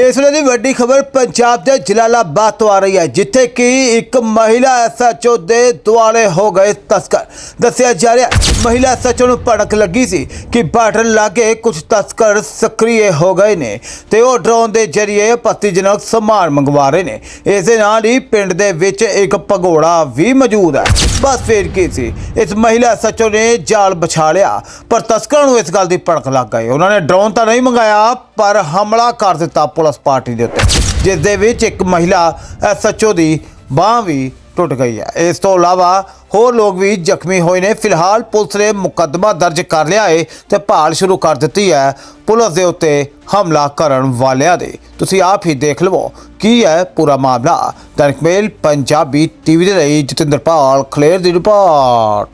ਇਸ ਵੇਲੇ ਦੀ ਵੱਡੀ ਖਬਰ ਪੰਜਾਬ ਦੇ ਜਲਾਲਾਬਾਦ ਤੋਂ ਆ ਰਹੀ ਹੈ ਜਿੱਥੇ ਕਿ ਇੱਕ ਮਹਿਲਾ ਐਸਐਚਓ ਦੇ ਦੁਆਲੇ ਹੋ ਗਏ ਤਸਕਰ। ਦੱਸਿਆ ਜਾ ਰਿਹਾ ਹੈ, ਮਹਿਲਾ ਐਸਐਚਓ ਨੂੰ ਭੜਕ ਲੱਗੀ ਸੀ ਕਿ ਬਾਰਡਰ ਲਾਗੇ ਕੁਝ ਤਸਕਰ ਸਕਰੀਏ ਹੋ ਗਏ ਨੇ ਤੇ ਉਹ ਡਰੋਨ ਦੇ ਜ਼ਰੀਏ ਪਤੀਜਨਕ ਸਮਾਨ ਮੰਗਵਾ ਰਹੇ ਨੇ। ਇਸ ਦੇ ਨਾਲ ਹੀ ਪਿੰਡ ਦੇ ਵਿੱਚ ਇੱਕ ਭਗੋੜਾ ਵੀ ਮੌਜੂਦ ਹੈ। ਬਸ ਫੇਰ ਕੀ ਸੀ? ਇਸ ਮਹਿਲਾ ਐਸਐਚਓ ਨੇ ਜਾਲ ਵਿਛਾ ਲਿਆ, ਪਰ ਤਸਕਰਾਂ ਨੂੰ ਇਸ ਗੱਲ ਦੀ ਭੜਕ ਲੱਗ ਗਈ। ਉਹਨਾਂ ਨੇ ਡਰੋਨ ਤਾਂ ਨਹੀਂ ਮੰਗਾਇਆ, ਪਰ ਹਮਲਾ ਕਰ ਦਿੱਤਾ ਪੁਲਿਸ ਪਾਰਟੀ ਦੇ ਉੱਤੇ, ਜਿਸ ਦੇ ਵਿੱਚ ਇੱਕ ਮਹਿਲਾ ਐਸਐਚਓ ਦੀ ਬਾਹ ਵੀ ਟੁੱਟ ਗਈ ਹੈ। ਇਸ ਤੋਂ ਇਲਾਵਾ ਹੋਰ ਲੋਕ ਵੀ ਜ਼ਖਮੀ ਹੋਏ ਨੇ। ਫਿਲਹਾਲ ਪੁਲਿਸ ਨੇ ਮੁਕੱਦਮਾ ਦਰਜ ਕਰ ਲਿਆ ਹੈ ਤੇ ਭਾਲ ਸ਼ੁਰੂ ਕਰ ਦਿੱਤੀ ਹੈ। ਪੁਲਿਸ ਦੇ ਉੱਤੇ ਹਮਲਾ ਕਰਨ ਵਾਲਿਆਂ ਦੇ। ਤੁਸੀਂ ਆਪ ਹੀ ਦੇਖ ਲਵੋ ਕੀ ਹੈ ਪੂਰਾ ਮਾਮਲਾ। ਦੈਨਿਕ ਮੇਲ ਪੰਜਾਬੀ ਟੀਵੀ ਦੇ ਲਈ ਜਤਿੰਦਰਪਾਲ ਖਲੇਰ ਦੀ ਰਿਪੋਰਟ।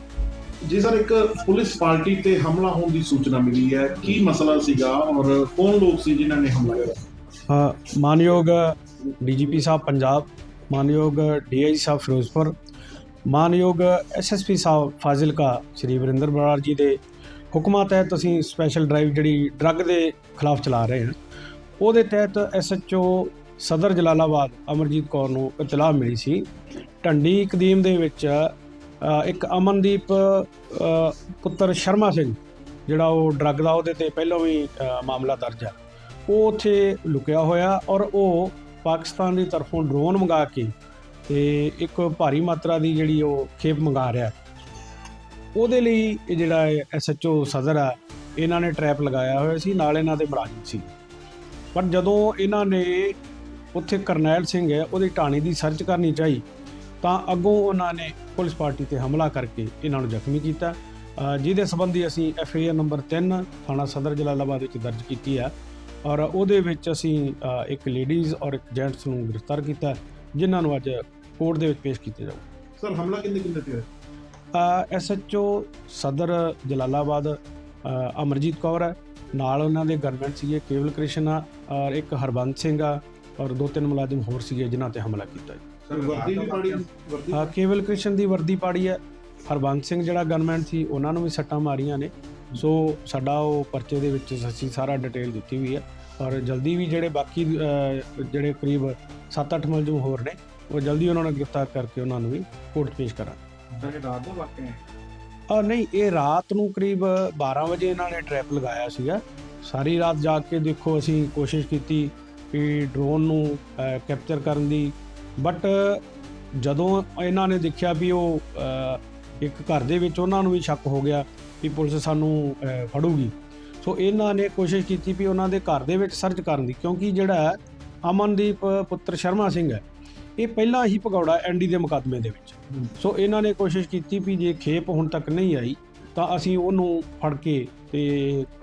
ਜੀ ਸਰ ਇੱਕ ਪੁਲਿਸ ਪਾਰਟੀ ਤੇ ਹਮਲਾ ਹੋਣ ਦੀ ਸੂਚਨਾ ਮਿਲੀ ਹੈ। ਕੀ ਮਸਲਾ ਸੀਗਾ ਔਰ ਕੌਣ ਲੋਕ ਸੀ ਜਿਨ੍ਹਾਂ ਨੇ ਹਮਲਾ ਕੀਤਾ ਮਾਨਯੋਗ ਡੀਜੀਪੀ ਸਾਹਿਬ ਪੰਜਾਬ ਮਾਨਯੋਗ ਡੀਆਈਜੀ ਸਾਹਿਬ ਫਿਰੋਜ਼ਪੁਰ ਮਾਨਯੋਗ ਐਸਐਸਪੀ ਸਾਹਿਬ ਫਾਜ਼ਿਲਕਾ ਸ਼੍ਰੀ ਵਰਿੰਦਰ ਬਰਾੜ ਜੀ ਦੇ ਹੁਕਮਾਂ ਤਹਿਤ ਅਸੀਂ ਸਪੈਸ਼ਲ ਡਰਾਈਵ ਜਿਹੜੀ ਡਰੱਗ ਦੇ ਖਿਲਾਫ ਚਲਾ ਰਹੇ ਹਾਂ ਉਹਦੇ ਤਹਿਤ ਐਸਐਚਓ ਸਦਰ ਜਲਾਲਾਬਾਦ ਅਮਰਜੀਤ ਕੌਰ ਨੂੰ ਇਤਲਾਹ ਮਿਲੀ ਸੀ ਢੰਡੀ ਕਦੀਮ ਦੇ ਵਿੱਚ ਇੱਕ ਅਮਨਦੀਪ ਪੁੱਤਰ ਸ਼ਰਮਾ ਸਿੰਘ ਜਿਹੜਾ ਉਹ ਡਰੱਗ ਦਾ ਉਹਦੇ ਤੇ ਪਹਿਲਾਂ ਵੀ ਮਾਮਲਾ ਦਰਜ ਆ ਉਹ ਉੱਥੇ ਲੁਕਿਆ ਹੋਇਆ ਔਰ ਉਹ ਪਾਕਿਸਤਾਨ ਦੀ ਤਰਫੋਂ ਡਰੋਨ ਮੰਗਾ ਕੇ ਤੇ ਇੱਕ ਭਾਰੀ ਮਾਤਰਾ ਦੀ ਜਿਹੜੀ ਉਹ ਖੇਪ ਮੰਗਾ ਰਿਹਾ। ਉਹਦੇ ਲਈ ਇਹ ਜਿਹੜਾ ਐਸਐਚਓ ਸਦਰ ਆ, ਇਹਨਾਂ ਨੇ ਟ੍ਰੈਪ ਲਗਾਇਆ ਹੋਇਆ ਸੀ, ਨਾਲ ਇਹਨਾਂ ਦੇ ਮੁਲਾਜ਼ਮ ਸੀ। ਪਰ ਜਦੋਂ ਇਹਨਾਂ ਨੇ ਉੱਥੇ ਕਰਨੈਲ ਸਿੰਘ ਹੈ, ਉਹਦੀ ਟਾਣੀ ਦੀ ਸਰਚ ਕਰਨੀ ਚਾਹੀ, ਤਾਂ ਅੱਗੋਂ ਉਹਨਾਂ ਨੇ ਪੁਲਿਸ ਪਾਰਟੀ ਤੇ ਹਮਲਾ ਕਰਕੇ ਇਹਨਾਂ ਨੂੰ ਜ਼ਖਮੀ ਕੀਤਾ। ਜਿਹਦੇ ਸੰਬੰਧੀ ਅਸੀਂ ਐਫਆਈਆਰ ਨੰਬਰ 3 ਥਾਣਾ ਸਦਰ ਜਲਾਲਾਬਾਦ ਵਿੱਚ ਦਰਜ ਕੀਤੀ ਆ। ਔਰ ਉਹਦੇ ਵਿੱਚ ਅਸੀਂ ਇੱਕ ਲੇਡੀਜ਼ ਔਰ ਇੱਕ ਜੈਂਟਸ ਨੂੰ ਗ੍ਰਿਫਤਾਰ ਕੀਤਾ ਜਿਨ੍ਹਾਂ ਨੂੰ ਅੱਜ ਕੋਰਟ ਦੇ ਵਿੱਚ ਪੇਸ਼ ਕੀਤਾ ਜਾਊ। ਸਰ ਹਮਲਾ ਕਿੰਨੇ ਕਿੰਨੇ ਤੇ ਹੋਇਆ? ਐਸਐਚਓ ਸਦਰ ਜਲਾਲਾਬਾਦ ਅ, ਅਮਰਜੀਤ ਕੌਰ ਹੈ। ਨਾਲ ਉਹਨਾਂ ਦੇ ਗਨਮੈਨ ਸੀਗੇ ਕੇਵਲ ਕ੍ਰਿਸ਼ਨ ਆ ਔਰ ਇੱਕ ਹਰਬੰਸ ਸਿੰਘ ਆ ਔਰ ਦੋ ਤਿੰਨ ਮੁਲਾਜ਼ਮ ਹੋਰ ਸੀਗੇ ਜਿਨ੍ਹਾਂ ਤੇ ਹਮਲਾ ਕੀਤਾ ਜੀ। ਸਰ ਵਰਦੀ ਵੀ ਪਾੜੀ ਵਰਦੀ ਅ, ਕੇਵਲ ਕ੍ਰਿਸ਼ਨ ਦੀ ਵਰਦੀ ਪਾੜੀ ਹੈ। ਹਰਬੰਸ ਸਿੰਘ ਜਿਹੜਾ ਗਨਮੈਨ ਸੀ ਉਹਨਾਂ ਨੂੰ ਵੀ ਸੱਟਾਂ ਮਾਰੀਆਂ ਨੇ। ਸੋ ਸਾਡਾ ਉਹ ਪਰਚੇ ਦੇ ਵਿੱਚ ਅਸੀਂ ਸਾਰਾ ਡਿਟੇਲ ਦਿੱਤੀ ਹੋਈ ਹੈ। ਔਰ ਜਲਦੀ ਵੀ ਜਿਹੜੇ ਬਾਕੀ ਜਿਹੜੇ ਕਰੀਬ 7-8 ਮੁਲਜ਼ਮ ਹੋਰ ਨੇ ਉਹ ਜਲਦੀ ਉਹਨਾਂ ਨੂੰ ਗ੍ਰਿਫਤਾਰ ਕਰਕੇ ਉਹਨਾਂ ਨੂੰ ਵੀ ਕੋਰਟ ਪੇਸ਼ ਕਰਾਂਗੇ। ਸਰ ਰਾਤ ਦਾ ਵਾਕਿਆ ਹੈ? ਆ ਨਹੀਂ ਇਹ ਰਾਤ ਨੂੰ ਕਰੀਬ 12 ਵਜੇ ਇਹਨਾਂ ਨੇ ਟ੍ਰੈਪ ਲਗਾਇਆ ਸੀਗਾ। ਸਾਰੀ ਰਾਤ ਜਾ ਕੇ ਦੇਖੋ ਅਸੀਂ ਕੋਸ਼ਿਸ਼ ਕੀਤੀ ਕਿ ਡਰੋਨ ਨੂੰ ਕੈਪਚਰ ਕਰਨ ਦੀ। ਬਟ ਜਦੋਂ ਇਹਨਾਂ ਨੇ ਦੇਖਿਆ ਵੀ ਉਹ ਇੱਕ ਘਰ ਦੇ ਵਿੱਚ ਉਹਨਾਂ ਨੂੰ ਵੀ ਸ਼ੱਕ ਹੋ ਗਿਆ ਵੀ ਪੁਲਿਸ ਸਾਨੂੰ ਫੜੂਗੀ ਸੋ ਇਹਨਾਂ ਨੇ ਕੋਸ਼ਿਸ਼ ਕੀਤੀ ਵੀ ਉਹਨਾਂ ਦੇ ਘਰ ਦੇ ਵਿੱਚ ਸਰਚ ਕਰਨ ਦੀ ਕਿਉਂਕਿ ਜਿਹੜਾ ਅਮਨਦੀਪ ਪੁੱਤਰ ਸ਼ਰਮਾ ਸਿੰਘ ਹੈ ਇਹ ਪਹਿਲਾਂ ਹੀ ਭਗੌੜਾ ਐਨਡੀ ਦੇ ਮੁਕੱਦਮੇ ਦੇ ਵਿੱਚ। ਸੋ ਇਹਨਾਂ ਨੇ ਕੋਸ਼ਿਸ਼ ਕੀਤੀ ਵੀ ਜੇ ਖੇਪ ਹੁਣ ਤੱਕ ਨਹੀਂ ਆਈ ਤਾਂ ਅਸੀਂ ਉਹਨੂੰ ਫੜ ਕੇ ਤੇ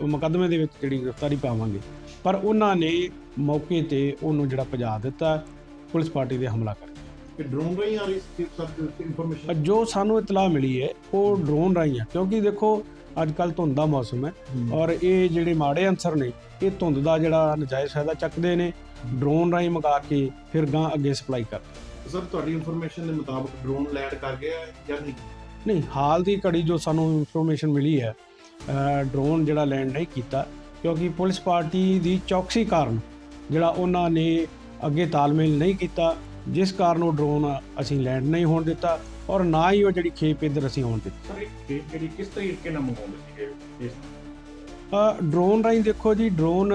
ਮੁਕੱਦਮੇ ਦੇ ਵਿੱਚ ਜਿਹੜੀ ਗ੍ਰਿਫਤਾਰੀ ਪਾਵਾਂਗੇ। ਪਰ ਉਹਨਾਂ ਨੇ ਮੌਕੇ ਤੇ ਉਹਨੂੰ ਜਿਹੜਾ ਭਜਾ ਦਿੱਤਾ ਪੁਲਿਸ ਪਾਰਟੀ ਦੇ ਹਮਲਾ ਕਰਕੇ ਕਿ ਡਰੋਨ ਰਹੀ ਆ ਰਹੀ ਸੀ ਸਰ ਇਨਫੋਰਮੇਸ਼ਨ ਜੋ ਸਾਨੂੰ ਇਤਲਾਹ ਮਿਲੀ ਹੈ ਉਹ ਡਰੋਨ ਰਾਹੀਂ ਹੈ ਕਿਉਂਕਿ ਦੇਖੋ ਅੱਜ ਕੱਲ ਧੁੰਦ ਦਾ ਮੌਸਮ ਹੈ ਔਰ ਇਹ ਜਿਹੜੇ ਮਾੜੇ ਅਨਸਰ ਨੇ ਇਹ ਧੁੰਦ ਦਾ ਜਿਹੜਾ ਨਜਾਇਜ਼ ਫਾਇਦਾ ਚੱਕਦੇ ਨੇ ਡਰੋਨ ਰਾਹੀਂ ਮੰਗਾ ਕੇ ਫਿਰ ਗਾਂ ਅੱਗੇ ਸਪਲਾਈ ਕਰ ਸਰ ਤੁਹਾਡੀ ਇਨਫੋਰਮੇਸ਼ਨ ਦੇ ਮੁਤਾਬਕ ਡਰੋਨ ਲੈਂਡ ਕਰ ਗਿਆ ਹੈ ਜਾਂ ਨਹੀਂ? ਨਹੀਂ ਹਾਲ ਦੀ ਘੜੀ ਜੋ ਸਾਨੂੰ ਇਨਫੋਰਮੇਸ਼ਨ ਮਿਲੀ ਹੈ ਡਰੋਨ ਜਿਹੜਾ ਲੈਂਡ ਨਹੀਂ ਕੀਤਾ ਕਿਉਂਕਿ ਪੁਲਿਸ ਪਾਰਟੀ ਦੀ ਚੌਕਸੀ ਕਾਰਨ ਜਿਹੜਾ ਉਹਨਾਂ ਨੇ ਅੱਗੇ ਤਾਲਮੇਲ ਨਹੀਂ ਕੀਤਾ ਜਿਸ ਕਾਰਨ ਉਹ ਡਰੋਨ ਅਸੀਂ ਲੈਂਡ ਨਹੀਂ ਹੋਣ ਦਿੱਤਾ। ਔਰ ਨਾ ਹੀ ਉਹ ਜਿਹੜੀ ਖੇਪ ਇੱਧਰ ਅਸੀਂ ਹੋਣ ਦਿੱਤੀ। ਸਰ ਇਹ ਜਿਹੜੀ ਕਿਸ ਤਰੀਕੇ ਨਾਲ ਮੰਗਾਉਂਦੇ ਸੀਗੇ? ਅ, ਡਰੋਨ ਰਾਹੀਂ ਦੇਖੋ ਜੀ ਡਰੋਨ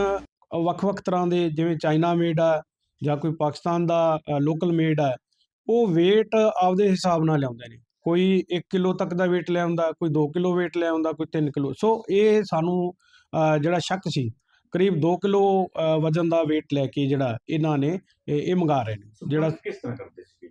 ਵੱਖ-ਵੱਖ ਤਰ੍ਹਾਂ ਦੇ ਜਿਵੇਂ ਚਾਈਨਾ ਮੇਡ ਆ ਜਾਂ ਕੋਈ ਪਾਕਿਸਤਾਨ ਦਾ ਲੋਕਲ ਮੇਡ ਆ ਉਹ weight ਆਪਦੇ ਹਿਸਾਬ ਨਾਲ ਲਿਆਉਂਦੇ ਨੇ। ਕੋਈ 1 ਕਿਲੋ ਤੱਕ ਦਾ weight ਲੈ ਆਉਂਦਾ ਕੋਈ 2 ਕਿਲੋ weight ਲੈ ਆਉਂਦਾ ਕੋਈ 3 ਕਿਲੋ। ਸੋ ਇਹ ਸਾਨੂੰ ਜਿਹੜਾ ਸ਼ੱਕ ਸੀ ਕਰੀਬ 2 ਕਿਲੋ ਵਜ਼ਨ ਦਾ weight ਲੈ ਕੇ ਜਿਹੜਾ ਇਹਨਾਂ ਨੇ ਇਹ ਇਹ ਮੰਗਾ ਰਹੇ ਨੇ। ਜਿਹੜਾ ਕਿਸ ਤਰ੍ਹਾਂ ਕਰਦੇ ਸੀ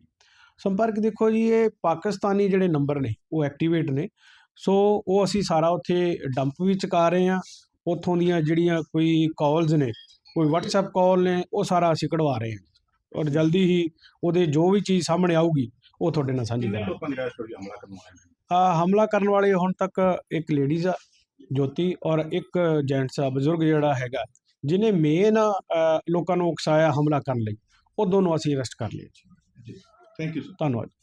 ਸੰਪਰਕ ਦੇਖੋ ਜੀ ਇਹ ਪਾਕਿਸਤਾਨੀ ਜਿਹੜੇ ਨੰਬਰ ਨੇ ਉਹ ਐਕਟੀਵੇਟ ਨੇ। ਸੋ ਉਹ ਅਸੀਂ ਸਾਰਾ ਉੱਥੇ ਡੰਪ ਵੀ ਚੁਕਾ ਰਹੇ ਹਾਂ। ਉੱਥੋਂ ਦੀਆਂ ਜਿਹੜੀਆਂ ਕੋਈ ਕਾਲਸ ਨੇ ਕੋਈ WhatsApp ਕਾਲ ਨੇ ਉਹ ਸਾਰਾ ਅਸੀਂ ਕਢਵਾ ਰਹੇ ਹਾਂ। ਔਰ ਜਲਦੀ ਹੀ ਉਹਦੇ ਜੋ ਵੀ ਚੀਜ਼ ਸਾਹਮਣੇ ਆਊਗੀ ਉਹ ਤੁਹਾਡੇ ਨਾਲ ਸਾਂਝੀ ਕਰਾਂਗੇ। ਲੋਕਾਂ ਹਮਲਾ ਕਰਵਾਇਆ ਆ ਹਮਲਾ ਕਰਨ ਵਾਲੇ ਹੁਣ ਤੱਕ ਇੱਕ ਲੇਡੀਜ਼ ਆ ਜੋਤੀ ਔਰ ਇੱਕ ਜੈਂਟਸ ਆ ਬਜ਼ੁਰਗ ਜਿਹੜਾ ਹੈਗਾ ਜਿਨੇ ਮੇਨ ਲੋਕਾਂ ਨੂੰ ਉਕਸਾਇਆ ਹਮਲਾ ਕਰਨ ਲਈ। ਉਹ ਦੋਨੋਂ ਅਸੀਂ ਅਰੈਸਟ ਕਰ ਲਏ। ਜੀ। Thank. Tá nóis.